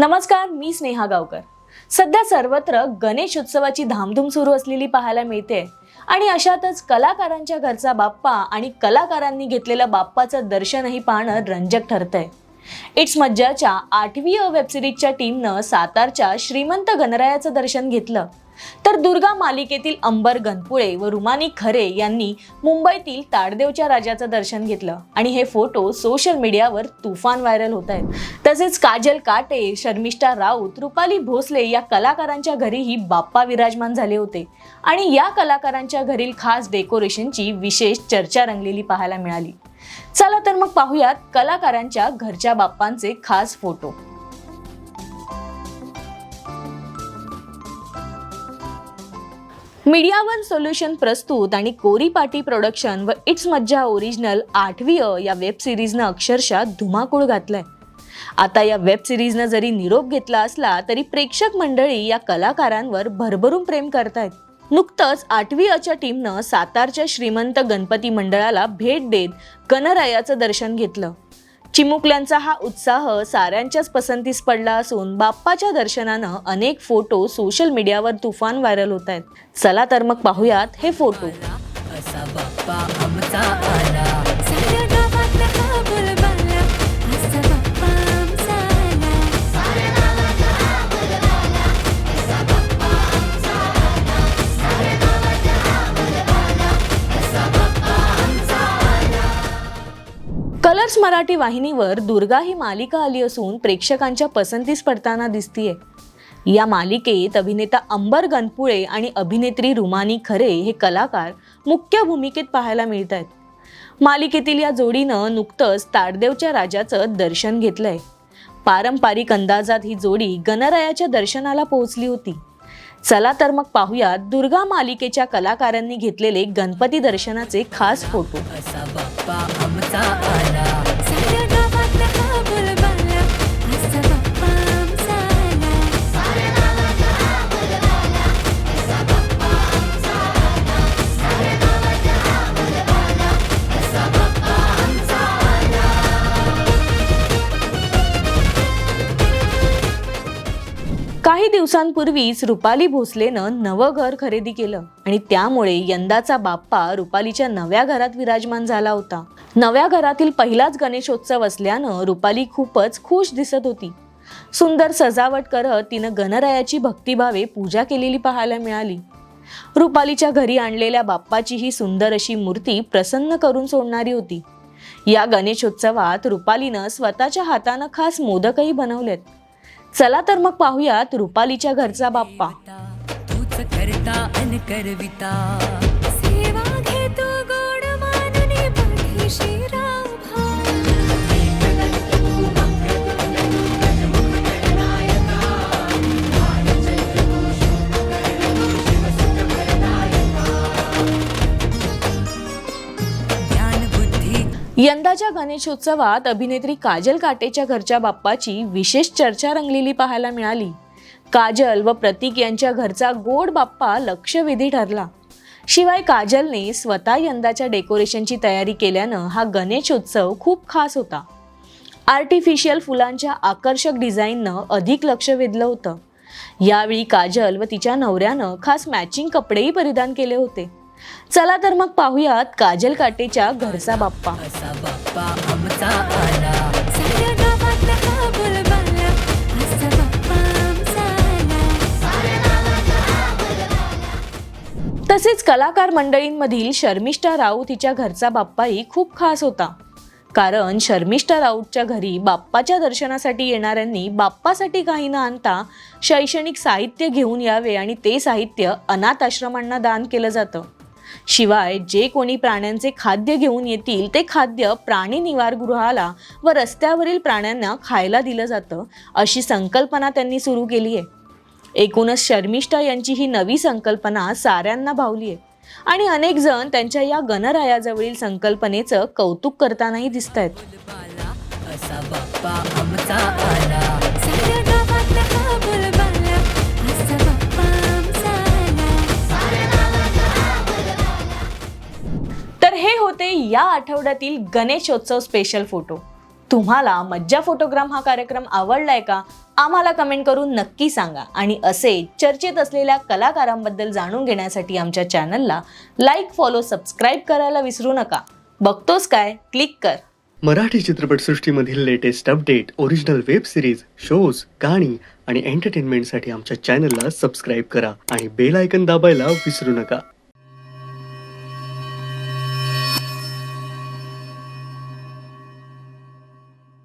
नमस्कार मी स्नेहा गावकर. सध्या सर्वत्र गणेश उत्सवाची धामधूम सुरू असलेली पाहायला मिळते. आणि अशातच कलाकारांच्या घरचा बाप्पा आणि कलाकारांनी घेतलेलं बाप्पाचं दर्शनही पाहणं रंजक ठरतंय. इट्स मज्जाच्या आठवी अ वेबसिरीजच्या टीमनं सातारच्या श्रीमंत गणरायाचं दर्शन घेतलं. तर दुर्गा मालिकेतील अंबर गणपुळे व रुमानी खरे यांनी मुंबईतील ताडदेवच्या राजाचं दर्शन घेतलं. आणि हे फोटो सोशल मीडियावर तुफान व्हायरल होत आहेत. तसेच काजल काटे शर्मिष्ठा राऊत रुपाली भोसले या कलाकारांच्या घरीही बाप्पा विराजमान झाले होते. आणि या कलाकारांच्या घरील खास डेकोरेशनची विशेष चर्चा रंगलेली पाहायला मिळाली. चला तर मग पाहूयात कलाकारांच्या घरच्या बाप्पांचे खास फोटो मीडिया वन सोल्युशन प्रस्तुत आणि कोरी पाटी प्रोडक्शन व इट्स मज्जा ओरिजिनल आठवी अ या वेब सिरीजनं अक्षरशः धुमाकूळ घातलाय. आता या वेब सिरीजनं जरी निरोप घेतला असला तरी प्रेक्षक मंडळी या कलाकारांवर भरभरून प्रेम करतायत. नुकतंच आठवी अच्या टीमनं सातारच्या श्रीमंत गणपती मंडळाला भेट देत गणरायाचं दर्शन घेतलं. चिमुकल्यांचा हा उत्साह साऱ्यांच्याच पसंतीस पडला असून बाप्पाच्या दर्शनानं अनेक फोटो सोशल मीडियावर तुफान व्हायरल होत आहेत. चला तर मग पाहूयात हे फोटो. असा बाप्पा आमचा आला. आला मराठी वाहिनीवर दुर्गा ही मालिका आली असून प्रेक्षकांच्या पसंतीस पडताना दिसतीये. या मालिकेत अभिनेता अंबर गणपुळे आणि अभिनेत्री रुमानी खरे हे कलाकार मुख्य भूमिकेत पाहायला मिळत आहेत मालिकेतील या जोडीनं नुकतंच ताडदेवच्या राजाचं दर्शन घेतलंय. पारंपरिक अंदाजात ही जोडी गणरायाच्या दर्शनाला पोहोचली होती. चला तर मग पाहूयात दुर्गा मालिकेच्या कलाकारांनी घेतलेले गणपती दर्शनाचे खास फोटो. दिवसांपूर्वीच रुपाली भोसलेनं नवं घर खरेदी केलं आणि त्यामुळे यंदाचा बाप्पा रुपालीच्या नव्या घरात विराजमान झाला होता. नव्या घरातील पहिलाच गणेशोत्सव असल्यानं रुपाली खूपच खुश दिसत होती. सुंदर सजावट करत तिनं गणरायाची भक्तिभावे पूजा केलेली पाहायला मिळाली. रुपालीच्या घरी आणलेल्या बाप्पाची ही सुंदर अशी मूर्ती प्रसन्न करून सोडणारी होती. या गणेशोत्सवात रुपालीनं स्वतःच्या हातानं खास मोदकही बनवलेत. चला तर मग पाहूयात रुपालीच्या घरचा बाप्पा. तूच करता अन करविता. यंदाच्या गणेशोत्सवात अभिनेत्री काजल काटेच्या घरच्या बाप्पाची विशेष चर्चा रंगलेली पाहायला मिळाली. काजल व प्रतीक यांच्या घरचा गोड बाप्पा लक्षवेधी ठरला. शिवाय काजलने स्वतः यंदाच्या डेकोरेशनची तयारी केल्यानं हा गणेशोत्सव खूप खास होता. आर्टिफिशियल फुलांच्या आकर्षक डिझाईननं अधिक लक्ष वेधलं होतं. यावेळी काजल व तिच्या नवऱ्यानं खास मॅचिंग कपडेही परिधान केले होते. चला तर मग पाहूयात काजल काटेच्या घरचा बाप्पा. तसेच कलाकार मंडळींमधील शर्मिष्ठा राऊत हिच्या घरचा बाप्पाही खूप खास होता. कारण शर्मिष्ठा राऊतच्या घरी बाप्पाच्या दर्शनासाठी येणाऱ्यांनी बाप्पासाठी काही न आणता शैक्षणिक साहित्य घेऊन यावे आणि ते साहित्य अनाथ आश्रमांना दान केलं जातं. शिवाय जे कोणी प्राण्यांचे खाद्य घेऊन येतील ते खाद्य प्राणी निवारगृहाला व रस्त्यावरील प्राण्यांना खायला दिलं जातं अशी संकल्पना त्यांनी सुरू केली आहे. एकूणच शर्मिष्ठा यांची ही नवी संकल्पना साऱ्यांना भावली आहे. आणि अनेक जण त्यांच्या या गणरायाजवळील संकल्पनेचं कौतुक करतानाही दिसत आहेत या आठवड्यातील गणेशोत्सव स्पेशल फोटो तुम्हाला मज्जा फोटोग्राम हा कार्यक्रम आवडलाय का? आम्हाला कमेंट करून नक्की सांगा. आणि असे चर्चेत असलेल्या कलाकारांबद्दल जाणून घेण्यासाठी आमच्या चॅनलला लाईक फॉलो सबस्क्राईब करायला विसरू नका. बघतोस काय? क्लिक कर. Marathi चित्रपटसृष्टीमधील latest update original web series shows गाणी आणि एंटरटेनमेंटसाठी आमच्या चॅनलला सबस्क्राईब करा आणि बेल आयकन दाबायला विसरू नका.